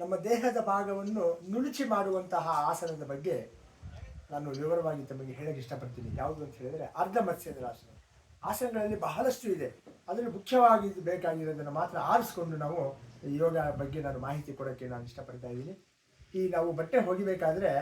ಭಾಗವನ್ನು ನುಣುಚಿ ಮಾಡುವಂತಹ ಆಸನದ ಬಗ್ಗೆ ನಾನು ವಿವರವಾಗಿ ತಮಗೆ ಹೇಳಕ್ಕೆ ಇಷ್ಟಪಡ್ತೀನಿ. ಯಾವುದು ಅಂತ ಹೇಳಿದರೆ ಅರ್ಧ ಮತ್ಸ್ಯದ ಆಸನ. ಆಸನಗಳಲ್ಲಿ ಬಹಳಷ್ಟು ಇದೆ. ಅದರಲ್ಲಿ ಮುಖ್ಯವಾಗಿ ಬೇಕಾಗಿರೋದನ್ನು ಮಾತ್ರ ಆರಿಸ್ಕೊಂಡು ನಾವು ಯೋಗ ಬಗ್ಗೆ ನಾನು ಮಾಹಿತಿ ಕೊಡೋಕ್ಕೆ ನಾನು ಇಷ್ಟಪಡ್ತಾ ಇದ್ದೀನಿ. ಈ ನಾವು ಬಟ್ಟೆ ಹೋಗಿಬೇಕಾದ್ರೆ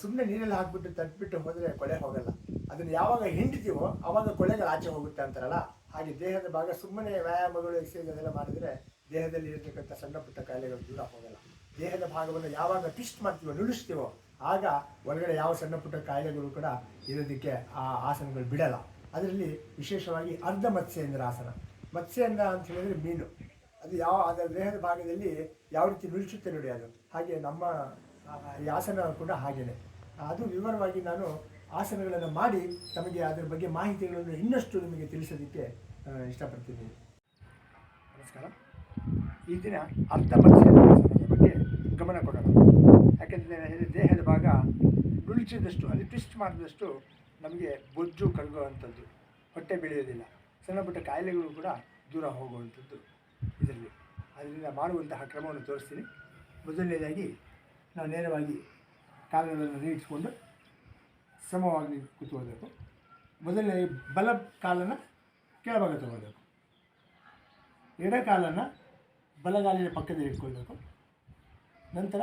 ಸುಮ್ಮನೆ ನೀರಲ್ಲಿ ಹಾಕ್ಬಿಟ್ಟು ತಟ್ಬಿಟ್ಟು ಹೋದರೆ ಕೊಳೆ ಹೋಗಲ್ಲ. ಅದನ್ನು ಯಾವಾಗ ಹಿಂಡ್ತೀವೋ ಆವಾಗ ಕೊಳೆಗಳು ಆಚೆ ಹೋಗುತ್ತೆ ಅಂತಾರಲ್ಲ? ಹಾಗೆ ದೇಹದ ಭಾಗ ಸುಮ್ಮನೆ ವ್ಯಾಯಾಮಗಳು ಎಕ್ಸಸೈಸ್ ಅದೆಲ್ಲ ಮಾಡಿದರೆ ದೇಹದಲ್ಲಿ ಇರತಕ್ಕಂಥ ಸಣ್ಣ ಪುಟ್ಟ ಕಾಯಿಲೆಗಳು ದೂರ ಹೋಗಲ್ಲ. ದೇಹದ ಭಾಗವನ್ನು ಯಾವಾಗ ಟಿಸ್ಟ್ ಮಾಡ್ತೀವೋ ನುಡಿಸ್ತೀವೋ ಆಗ ಒಳಗಡೆ ಯಾವ ಸಣ್ಣ ಪುಟ್ಟ ಕಾಯಿಲೆಗಳು ಕೂಡ ಇರೋದಕ್ಕೆ ಆ ಆಸನಗಳು ಬಿಡಲ್ಲ. ಅದರಲ್ಲಿ ವಿಶೇಷವಾಗಿ ಅರ್ಧ ಮತ್ಸ್ಯೇಂದ್ರ ಆಸನ. ಮತ್ಸ್ಯೇಂದ್ರ ಅಂತ ಹೇಳಿದ್ರೆ ಮೀನು. ಅದು ಯಾವ, ಅದರ ದೇಹದ ಭಾಗದಲ್ಲಿ ಯಾವ ರೀತಿ ನುಡಿಸುತ್ತೆ ನೋಡಿ ಅದು. ಹಾಗೆ ನಮ್ಮ ಈ ಆಸನ ಕೂಡ ಹಾಗೇನೆ. ಅದು ವಿವರವಾಗಿ ನಾನು ಆಸನಗಳನ್ನು ಮಾಡಿ ತಮಗೆ ಅದರ ಬಗ್ಗೆ ಮಾಹಿತಿಗಳನ್ನು ಇನ್ನಷ್ಟು ನಿಮಗೆ ತಿಳಿಸೋದಕ್ಕೆ ಇಷ್ಟಪಡ್ತೀನಿ. ನಮಸ್ಕಾರ. ಈ ದಿನ ಅರ್ಧ ಬಗ್ಗೆ ಗಮನ ಕೊಡೋಣ. ಯಾಕೆಂದರೆ ದೇಹದ ಭಾಗ ನುಳಿಸಿದಷ್ಟು ಅಲ್ಲಿ ಟ್ವಿಸ್ಟ್ ಮಾಡಿದಷ್ಟು ನಮಗೆ ಬೊಜ್ಜು ಕರಗುವಂಥದ್ದು. ಹೊಟ್ಟೆ ಬೆಳೆಯೋದಿಲ್ಲ. ಸಣ್ಣ ಪುಟ್ಟ ಕಾಯಿಲೆಗಳು ಕೂಡ ದೂರ ಹೋಗುವಂಥದ್ದು ಇದರಲ್ಲಿ. ಅದರಿಂದ ಮಾಡುವಂತಹ ಕ್ರಮವನ್ನು ತೋರಿಸ್ತೀನಿ. ಮೊದಲನೇದಾಗಿ, ನಾವು ನೇರವಾಗಿ ಕಾಲುಗಳನ್ನು ನೀಡಿಸಿಕೊಂಡು ಸಮವಾಗಿ ಕೂತ್ಕೊಳ್ಬೇಕು ಮೊದಲನೇ ಬಲ ಕಾಲನ್ನು ಕೆಳಭಾಗ ತಗೊಳ್ಬೇಕು ಎಡ ಕಾಲನ್ನು ಬಲಗಾಲಿನ ಪಕ್ಕದಲ್ಲಿ ಇಟ್ಕೊಳ್ಬೇಕು. ನಂತರ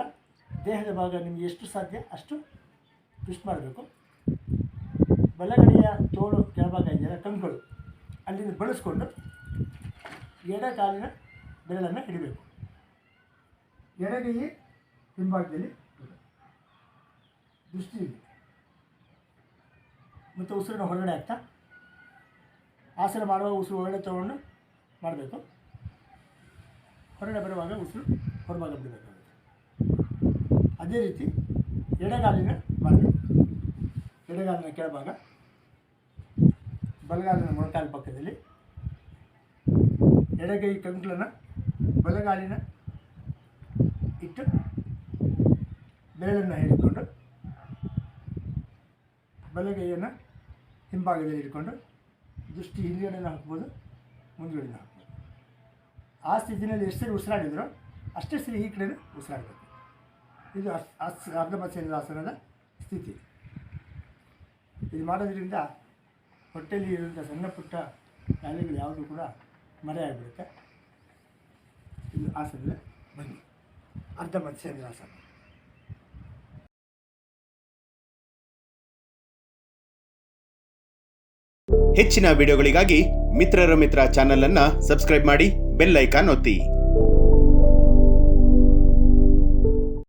ದೇಹದ ಭಾಗ ನಿಮಗೆ ಎಷ್ಟು ಸಾಧ್ಯ ಅಷ್ಟು ಟ್ವಿಸ್ಟ್ ಮಾಡಬೇಕು. ಬಲಗಡೆಯ ತೋಳು ಕೆಳಭಾಗ ಇದೆಯಲ್ಲ ಕಂಕುಗಳು ಅಲ್ಲಿಂದ ಬಳಸ್ಕೊಂಡು ಎಡ ಕಾಲಿನ ಬೆರಳನ್ನು ಹಿಡಿಬೇಕು. ಎಡಗೈ ಹಿಂಭಾಗದಲ್ಲಿ ದೃಷ್ಟಿ ಇದೆ. ಮತ್ತು ಉಸಿರನ್ನು ಹೊರಗಡೆ ಆಗ್ತಾ, ಆಸನ ಮಾಡುವಾಗ ಉಸಿರು ಹೊರಗಡೆ ತೊಗೊಂಡು ಮಾಡಬೇಕು. ಹೊರಗಡೆ ಬರುವಾಗ ಉಸಿರು ಹೊರಭಾಗ ಬಿಡಬೇಕಾಗುತ್ತೆ. ಅದೇ ರೀತಿ ಎಡಗಾಲಿನ ಮಾಡಬೇಕು ಎಡಗಾಲಿನ ಕೆಳಭಾಗ. ಬಲಗಾಲಿನ ಮೊಣಕಾಲು ಪಕ್ಕದಲ್ಲಿ. ಎಡಗೈ ಕಂಕ್ಳನ್ನು ಬಲಗಾಲಿನ ಇಟ್ಟು ಬೆರಳನ್ನು ಹಿಡಿದುಕೊಂಡು, ಬಲಗೈಯನ್ನು ಹಿಂಭಾಗದಲ್ಲಿ ಇಟ್ಕೊಂಡು ದೃಷ್ಟಿ ಹಿಂದ್ಗಡೆನೂ ಹಾಕ್ಬೋದು, ಮುಂದ್ಗಡೆನೂ ಹಾಕ್ಬೋದು. ಆ ಸ್ಥಿತಿನಲ್ಲಿ ಎಷ್ಟು ಸರಿ ಉಸಿರಾಡಿದ್ರು ಅಷ್ಟೇ ಸರಿ ಈ ಕಡೆನೂ ಉಸಿರಾಡಬೇಕು. ಇದು ಅಸ್ ಅಸ್ ಅರ್ಧ ಮತ್ಸ್ಯೇಂದ್ರಾಸನದ ಸ್ಥಿತಿ. ಇದು ಮಾಡೋದ್ರಿಂದ ಹೊಟ್ಟೆಯಲ್ಲಿ ಇರುವಂಥ ಸಣ್ಣ ಪುಟ್ಟ ಕಾಯಿಲೆಗಳು ಯಾವುದೂ ಕೂಡ ಮರೆಯಾಗಿಬಿಡುತ್ತೆ ಇದು ಆಸನದ ಬನ್ನಿ. ಅರ್ಧ ಮತ್ಸ್ಯೇಂದ್ರಾಸನ ಹೆಚ್ಚಿನ ವಿಡಿಯೋಗಳಿಗಾಗಿ ಮಿತ್ರರ ಮಿತ್ರ ಚಾನೆಲ್ ಅನ್ನ ಸಬ್ಸ್ಕ್ರೈಬ್ ಮಾಡಿ. Ben Laicano